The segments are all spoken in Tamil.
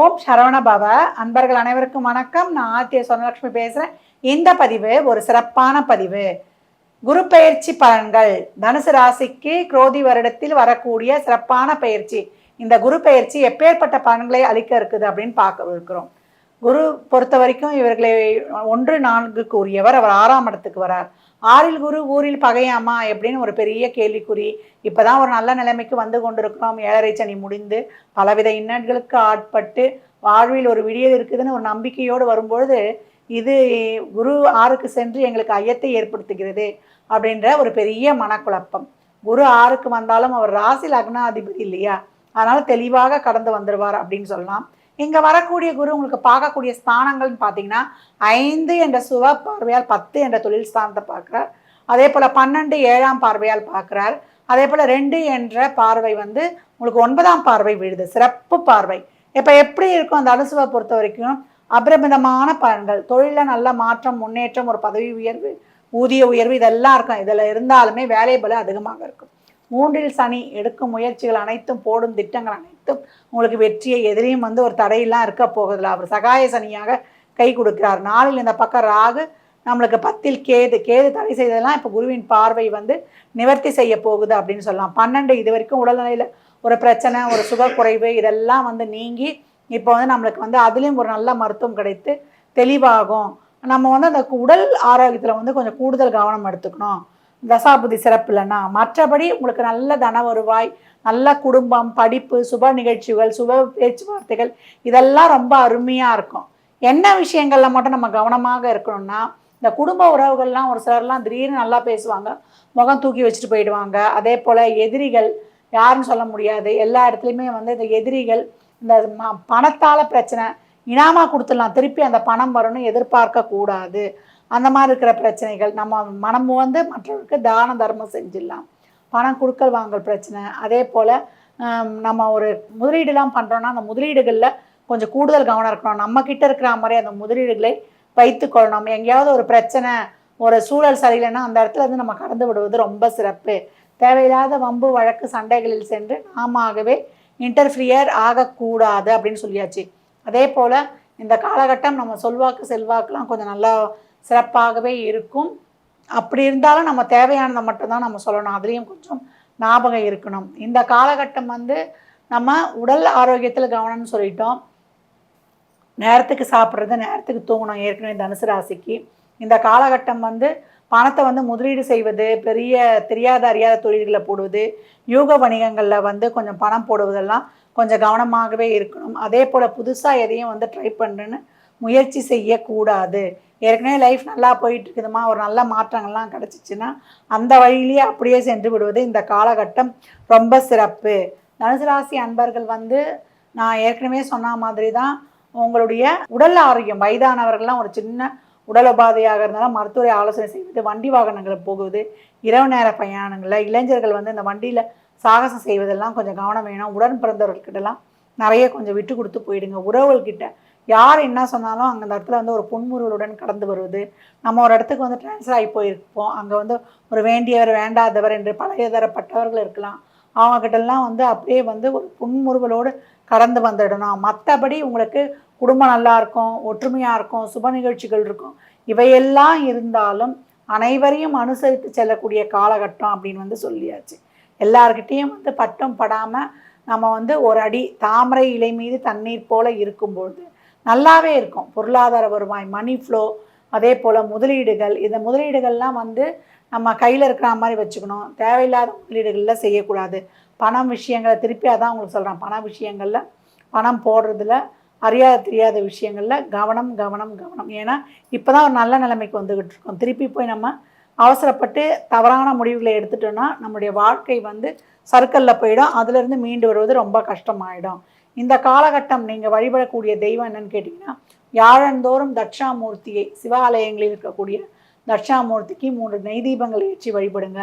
ஓம் சரவண பவ. அன்பர்கள் அனைவருக்கும் வணக்கம். நான் ஆத்திய சொன்னலட்சுமி பேசுகிறேன் இந்த பதிவு ஒரு சிறப்பான பதிவு. குரு பயிற்சி பலன்கள். தனுசு ராசிக்கு குரோதி வருடத்தில் வரக்கூடிய சிறப்பான பயிற்சி. இந்த குரு பயிற்சி எப்பேற்பட்ட பலன்களை அளிக்க இருக்குது அப்படின்னு பார்க்க இருக்கிறோம். குரு பொறுத்த வரைக்கும் இவர்களை ஒன்று நான்குக்கு உரியவர். அவர் ஆறாம் இடத்துக்கு வரார் ஆறில் குரு ஊரில் பகையாமா எப்படின்னு ஒரு பெரிய கேள்விக்குறி. இப்போதான் ஒரு நல்ல நிலைமைக்கு வந்து கொண்டிருக்கிறோம். ஏழரை சனி முடிந்து பலவித இன்னல்களுக்கு ஆட்பட்டு வாழ்வில் ஒரு விடியல் இருக்குதுன்னு ஒரு நம்பிக்கையோடு வரும்பொழுது இது குரு ஆறுக்கு சென்று எங்களுக்கு ஐயத்தை ஏற்படுத்துகிறது அப்படின்ற ஒரு பெரிய மனக்குழப்பம். குரு ஆறுக்கு வந்தாலும் அவர் ராசி லக்னாதிபதி இல்லையா? அதனால் தெளிவாக கடந்து வந்துடுவார் அப்படின்னு சொல்லலாம். இங்கே வரக்கூடிய குரு உங்களுக்கு பார்க்கக்கூடிய ஸ்தானங்கள்னு பார்த்தீங்கன்னா ஐந்து என்ற சுவ பார்வையால் பத்து என்ற தொழில் ஸ்தானத்தை பார்க்குறார். அதே போல் பன்னெண்டு ஏழாம் பார்வையால் பார்க்குறார். அதே போல் ரெண்டு என்ற பார்வை வந்து உங்களுக்கு ஒன்பதாம் பார்வை விழுது சிறப்பு பார்வை. இப்போ எப்படி இருக்கும் அந்த அனுசுவை பொறுத்த வரைக்கும்? அபரிமிதமான பலன்கள் தொழிலில் நல்ல மாற்றம் முன்னேற்றம் ஒரு பதவி உயர்வு ஊதிய உயர்வு இதெல்லாம் இருக்கும். இதில் இருந்தாலுமே வேலை பல அதிகமாக இருக்கும். மூன்றில் சனி எடுக்கும் முயற்சிகள் அனைத்தும் போடும் திட்டங்கள் அனைத்தும் உங்களுக்கு வெற்றியை எதிரையும் வந்து ஒரு தடையெல்லாம் இருக்க போகுதில்ல அவர் சகாய சனியாக கை கொடுக்கிறார். நாளில் இந்த பக்கம் ராகு நம்மளுக்கு பத்தில் கேது கேது தடை செய்ததெல்லாம் இப்போ குருவின் பார்வை வந்து நிவர்த்தி செய்ய போகுது அப்படின்னு சொல்லலாம். பன்னெண்டு இது வரைக்கும் உடல்நிலையில் ஒரு பிரச்சனை ஒரு சுகர் குறைவு இதெல்லாம் வந்து நீங்கி இப்போ வந்து நம்மளுக்கு வந்து அதுலேயும் ஒரு நல்ல மருத்துவம் கிடைத்து தெளிவாகும். நம்ம வந்து அந்த உடல் ஆரோக்கியத்தில் வந்து கொஞ்சம் கூடுதல் கவனம் எடுத்துக்கணும். தசாபுதி சிறப்பு இல்லைன்னா மற்றபடி உங்களுக்கு நல்ல தன வருவாய் நல்ல குடும்பம் படிப்பு சுப நிகழ்ச்சிகள் சுப பேச்சுவார்த்தைகள் இதெல்லாம் ரொம்ப அருமையாக இருக்கும். என்ன விஷயங்களில் மட்டும் நம்ம கவனமாக இருக்கணும்னா இந்த குடும்ப உறவுகள்லாம் ஒரு சிலர்லாம் திடீர்னு நல்லா பேசுவாங்க முகம் தூக்கி வச்சுட்டு போயிடுவாங்க. அதே போல் எதிரிகள் யாருன்னு சொல்ல முடியாது. எல்லா இடத்துலையுமே வந்து இந்த எதிரிகள் இந்த ம- பணத்தால் பிரச்சனை இனாமா கொடுத்துடலாம். திருப்பி அந்த பணம் வரணும்னு எதிர்பார்க்கக்கூடாது. அந்த மாதிரி இருக்கிற பிரச்சனைகள் நம்ம மனம் வந்து மற்றவருக்கு தான தர்மம் செஞ்சிடலாம். பணம் கொடுக்கல் வாங்கல் பிரச்சனை அதே போல் நம்ம ஒரு முதலீடுலாம் பண்ணுறோன்னா அந்த முதலீடுகளில் கொஞ்சம் கூடுதல் கவனம் இருக்கணும். நம்மக்கிட்ட இருக்கிற மாதிரி அந்த முதலீடுகளை வைத்துக்கொள்ளணும் எங்கேயாவது ஒரு பிரச்சனை ஒரு சூழல் சரியில்லைன்னா அந்த இடத்துல இருந்து நம்ம கடந்து விடுவது ரொம்ப சிறப்பு. தேவையில்லாத வம்பு வழக்கு சண்டைகளில் சென்று நாமவே இன்டர்ஃபியர் ஆகக்கூடாது அப்படின்னு சொல்லியாச்சு. அதே போல் இந்த காலகட்டம் நம்ம சொல்வாக்கு செல்வாக்குலாம் கொஞ்சம் நல்லா சிறப்பாகவே இருக்கும். அப்படி இருந்தாலும் நம்ம தேவையானதை மட்டும்தான் நம்ம சொல்லணும். அதுலேயும் கொஞ்சம் ஞாபகம் இருக்கணும். இந்த காலகட்டம் வந்து நம்ம உடல் ஆரோக்கியத்தில் கவனம்னு சொல்லிட்டோம். நேரத்துக்கு சாப்பிட்றது நேரத்துக்கு தூங்கணும். ஏற்கனவே தனுசு ராசிக்கு. இந்த காலகட்டம் வந்து பணத்தை வந்து முதலீடு செய்வது பெரிய தெரியாத அறியாத தொழில்களை போடுவது யூக வணிகங்களில் வந்து கொஞ்சம் பணம் போடுவதெல்லாம் கொஞ்சம் கவனமாகவே இருக்கணும். அதே போல் புதுசாக எதையும் வந்து ட்ரை பண்ணுறேன்னு முயற்சி செய்யக்கூடாது. ஏற்கனவே லைஃப் நல்லா போயிட்டு இருக்குதுமா ஒரு நல்ல மாற்றங்கள்லாம் கிடச்சிச்சின்னா அந்த வழியிலேயே அப்படியே சென்று விடுவது இந்த காலகட்டம் ரொம்ப சிறப்பு. தனுசு ராசி அன்பர்கள் வந்து நான் ஏற்கனவே சொன்ன மாதிரி தான் உங்களுடைய உடல் ஆரோக்கியம் வயதானவர்கள்லாம் ஒரு சின்ன உடல் உபாதையாக இருந்தாலும் மருத்துவரை ஆலோசனை செய்வது வண்டி வாகனங்களில் போகுவது இரவு நேர பயணங்களில் இளைஞர்கள் வந்து இந்த வண்டியில் சாகசம் செய்வதெல்லாம் கொஞ்சம் கவனம் வேணும். உடன் பிறந்தவர்கள்கிட்டலாம் நிறைய கொஞ்சம் விட்டு கொடுத்து போயிடுங்க. உறவுகள்கிட்ட யார் என்ன சொன்னாலும் அங்கே அந்த இடத்துல வந்து ஒரு புன்முறுவலுடன் கடந்து வருவது. நம்ம ஒரு இடத்துக்கு வந்து ட்ரான்ஸ்ஃபர் ஆகி போயிருப்போம். அங்கே வந்து ஒரு வேண்டியவர் வேண்டாதவர் என்று பழைய தரப்பட்டவர்கள் இருக்கலாம். அவங்கக்கிட்டலாம் வந்து அப்படியே வந்து ஒரு புன்முறுவலோடு கடந்து வந்துடணும். மற்றபடி உங்களுக்கு குடும்பம் நல்லா இருக்கும் ஒற்றுமையாக இருக்கும் சுப நிகழ்ச்சிகள் இருக்கும். இவையெல்லாம் இருந்தாலும் அனைவரையும் அனுசரித்து செல்லக்கூடிய காலகட்டம் அப்படின்னு வந்து சொல்லியாச்சு. எல்லார்கிட்டேயும் வந்து பட்டம் படாமல் நம்ம வந்து ஒரு அடி தாமரை இலை மீது தண்ணீர் போல இருக்கும்பொழுது நல்லாவே இருக்கும். பொருளாதார வருவாய் மணி ஃப்ளோ அதே போல் முதலீடுகள். இந்த முதலீடுகள்லாம் வந்து நம்ம கையில் இருக்கிற மாதிரி வச்சுக்கணும். தேவையில்லாத முதலீடுகளில் செய்யக்கூடாது. பணம் விஷயங்களை திருப்பி அதான் உங்களுக்கு சொல்கிறேன் பண விஷயங்களில் பணம் போடுறதுல அறியாத தெரியாத விஷயங்களில் கவனம் கவனம் கவனம். ஏன்னா இப்போ தான் ஒரு நல்ல நிலைமைக்கு வந்துக்கிட்டு இருக்கோம். திருப்பி போய் நம்ம அவசரப்பட்டு தவறான முடிவுகளை எடுத்துட்டோம்னா நம்முடைய வாழ்க்கை வந்து சர்க்கிளில் போயிடும். அதுலேருந்து மீண்டு வருவது ரொம்ப கஷ்டமாயிடும். இந்த காலகட்டம் நீங்கள் வழிபடக்கூடிய தெய்வம் என்னன்னு கேட்டிங்கன்னா வியாழந்தோறும் தட்சாமூர்த்தியை சிவாலயங்களில் இருக்கக்கூடிய தட்சாமூர்த்திக்கு மூன்று நெய் தீபங்கள் ஏற்றி வழிபடுங்க.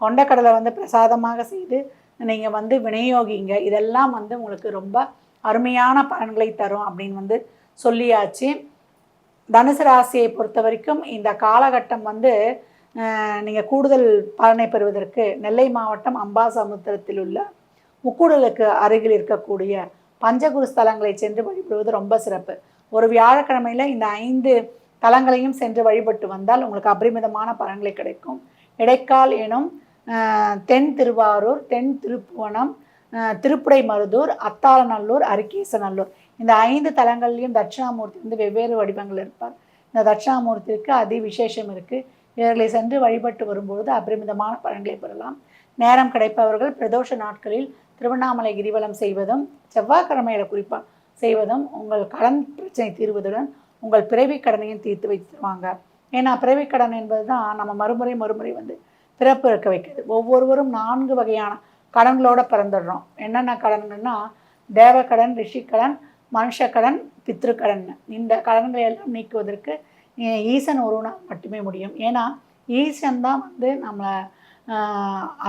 கொண்டக்கடலை வந்து பிரசாதமாக செய்து நீங்கள் வந்து விநியோகிங்க இதெல்லாம் வந்து உங்களுக்கு ரொம்ப அருமையான பலன்களை தரும் அப்படின்னு வந்து சொல்லியாச்சு. தனுசு ராசியை பொறுத்த வரைக்கும் இந்த காலகட்டம் வந்து நீங்கள் கூடுதல் பலனை பெறுவதற்கு நெல்லை மாவட்டம் அம்பாசமுத்திரத்தில் உள்ள முக்கூடலுக்கு அருகில் இருக்கக்கூடிய பஞ்சகுரு ஸ்தலங்களை சென்று வழிபடுவது ரொம்ப சிறப்பு. ஒரு வியாழக்கிழமையில் இந்த ஐந்து தலங்களையும் சென்று வழிபட்டு வந்தால் உங்களுக்கு அபரிமிதமான பலன்களை கிடைக்கும். இடைக்கால் எனும் தென் திருவாரூர் தென் திருப்புவனம் திருப்புடை மருதூர் அத்தாளநல்லூர் அரிகேசநல்லூர். இந்த ஐந்து தலங்கள்லையும் தட்சிணாமூர்த்தி வந்து வெவ்வேறு வடிவங்கள் இருப்பார். இந்த தட்சிணாமூர்த்திக்கு அதி விசேஷம் இருக்குது இவர்களை சென்று வழிபட்டு வரும்பொழுது அபரிமிதமான பலன்களை பெறலாம். நேரம் கிடைப்பவர்கள் பிரதோஷ நாட்களில் திருவண்ணாமலை கிரிவலம் செய்வதும் செவ்வாய்க்கிழமையில குறிப்பாக செய்வதும் உங்கள் கடன் பிரச்சனை தீர்வதுடன் உங்கள் பிறவி கடனையும் தீர்த்து வைத்துருவாங்க. ஏன்னா பிறவி கடன் என்பது தான் நம்ம மறுமுறை மறுமுறை வந்து பிறப்பு இருக்க வைக்கிறது. ஒவ்வொருவரும் நான்கு வகையான கடன்களோடு பிறந்துடுறோம். என்னென்ன கடன்கள்னா தேவக்கடன் ரிஷிக்கடன் மனுஷக்கடன் பித்ருக்கடன் இந்த கடன்களை எல்லாம் நீக்குவதற்கு ஈசன் ஒருவனால் மட்டுமே முடியும். ஏன்னா ஈசன் தான் வந்து நம்மளை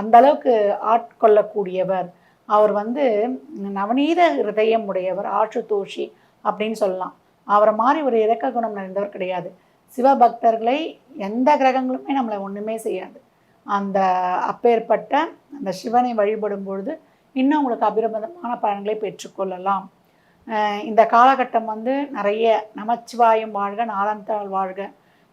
அந்தளவுக்கு அந்த அளவுக்கு ஆட்கொள்ளக்கூடியவர். அவர் வந்து நவநீத ஹிருதயம் உடையவர் ஆற்றுதோஷி அப்படின்னு சொல்லலாம். அவரை மாதிரி ஒரு இரக்க குணம் நிறைந்தவர் கிடையாது. சிவபக்தர்களை எந்த கிரகங்களுமே நம்மளை ஒன்றுமே செய்யாது. அந்த அப்பேற்பட்ட அந்த சிவனை வழிபடும் பொழுது இன்னும் உங்களுக்கு அபிரமதமான பலன்களை பெற்றுக்கொள்ளலாம் இந்த காலகட்டம் வந்து நிறைய நமச்சிவாயம் வாழ்க நாளந்தாள் வாழ்க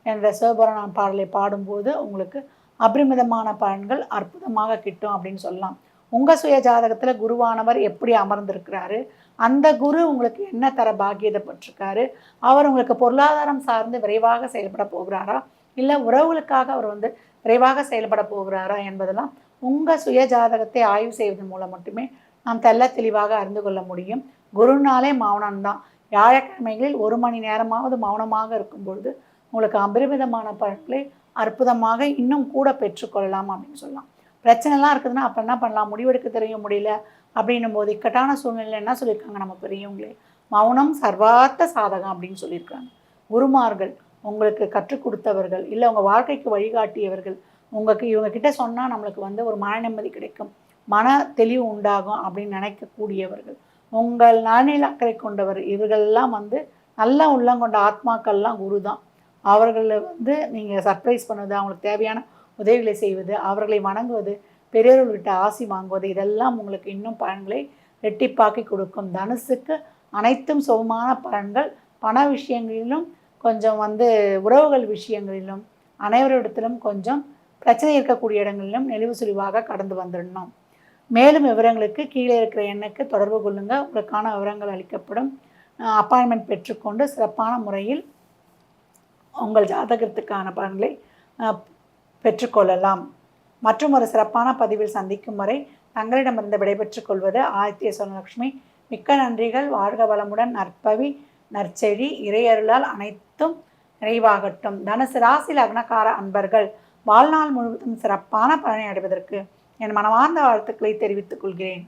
என்ற சிவபுராணம் பாடலை பாடும்போது உங்களுக்கு அபரிமிதமான பலன்கள் அற்புதமாக கிட்டும் அப்படின்னு சொல்லலாம். உங்கள் சுய ஜாதகத்தில் குருவானவர் எப்படி அமர்ந்திருக்கிறாரு? அந்த குரு உங்களுக்கு என்ன தர பாக்கியதப்பட்டிருக்காரு அவர் உங்களுக்கு பொருளாதாரம் சார்ந்து விரைவாக செயல்பட போகிறாரா? இல்லை உறவுகளுக்காக அவர் வந்து விரைவாக செயல்பட போகிறாரா என்பதெல்லாம் உங்கள் சுய ஜாதகத்தை ஆய்வு செய்வதன் மூலம் மட்டுமே நாம் தெல்ல தெளிவாக அறிந்து கொள்ள முடியும். குருனாலே மௌனம்தான். வியாழக்கிழமைகளில் ஒரு மணி நேரமாவது மௌனமாக இருக்கும் பொழுது உங்களுக்கு அபரிமிதமான பலன்களை அற்புதமாக இன்னும் கூட பெற்றுக்கொள்ளலாம் அப்படின்னு சொல்லலாம். பிரச்சனைலாம் இருக்குதுன்னா அப்போ என்ன பண்ணலாம்? முடிவெடுக்க தெரிய முடியல. அப்படின்னும் போது இக்கட்டான சூழ்நிலையில் என்ன சொல்லியிருக்காங்க நம்ம பெரியவங்களே? மௌனம் சர்வார்த்த சாதகம் அப்படின்னு சொல்லியிருக்காங்க. குருமார்கள் உங்களுக்கு கற்றுக் கொடுத்தவர்கள் இல்லை உங்கள் வாழ்க்கைக்கு வழிகாட்டியவர்கள் உங்களுக்கு இவங்க கிட்ட சொன்னால் நம்மளுக்கு வந்து ஒரு மன நிம்மதி கிடைக்கும். மன தெளிவு உண்டாகும் அப்படின்னு நினைக்கக்கூடியவர்கள். உங்கள் நலனில் அக்கறை கொண்டவர் இவர்கள்லாம் வந்து நல்லா உள்ளங்கொண்ட ஆத்மாக்கள்லாம் குரு தான் அவர்களை வந்து நீங்கள் சர்ப்ரைஸ் பண்ணுவது அவங்களுக்கு தேவையான உதவிகளை செய்வது அவர்களை வணங்குவது பெரியவர்கள்கிட்ட ஆசி வாங்குவது இதெல்லாம் உங்களுக்கு இன்னும் பலன்களை ரெட்டிப்பாக்கி கொடுக்கும். தனுசுக்கு அனைத்தும் சுகமான பலன்கள். பண விஷயங்களிலும் கொஞ்சம் வந்து உறவுகள் விஷயங்களிலும் அனைவரிடத்திலும் கொஞ்சம் பிரச்சனை இருக்கக்கூடிய இடங்களிலும் நெளிவு சுழிவாக கடந்து வந்துடணும் மேலும் விவரங்களுக்கு கீழே இருக்கிற எண்ணுக்கு தொடர்பு கொள்ளுங்கள் உங்களுக்கான விவரங்கள் அளிக்கப்படும். அப்பாயின்மெண்ட் பெற்றுக்கொண்டு சிறப்பான முறையில் உங்கள் ஜாதகத்துக்கான பலன்களை பெற்றுக்கொள்ளலாம். மற்றும் ஒரு சிறப்பான பதிவில் சந்திக்கும் வரை தங்களிடமிருந்து விடைபெற்றுக் கொள்வது ஆதித்ய சொர்ணலட்சுமி மிக்க நன்றிகள். வாழ்க வளமுடன். நற்பவி நற்செழி இறையருளால் அனைத்தும் நிறைவாகட்டும். தனுசு ராசி லக்னக்கார அன்பர்கள் வாழ்நாள் முழுவதும் சிறப்பான பலனை அடைவதற்கு என் மனமார்ந்த வாழ்த்துக்களை தெரிவித்துக் கொள்கிறேன்.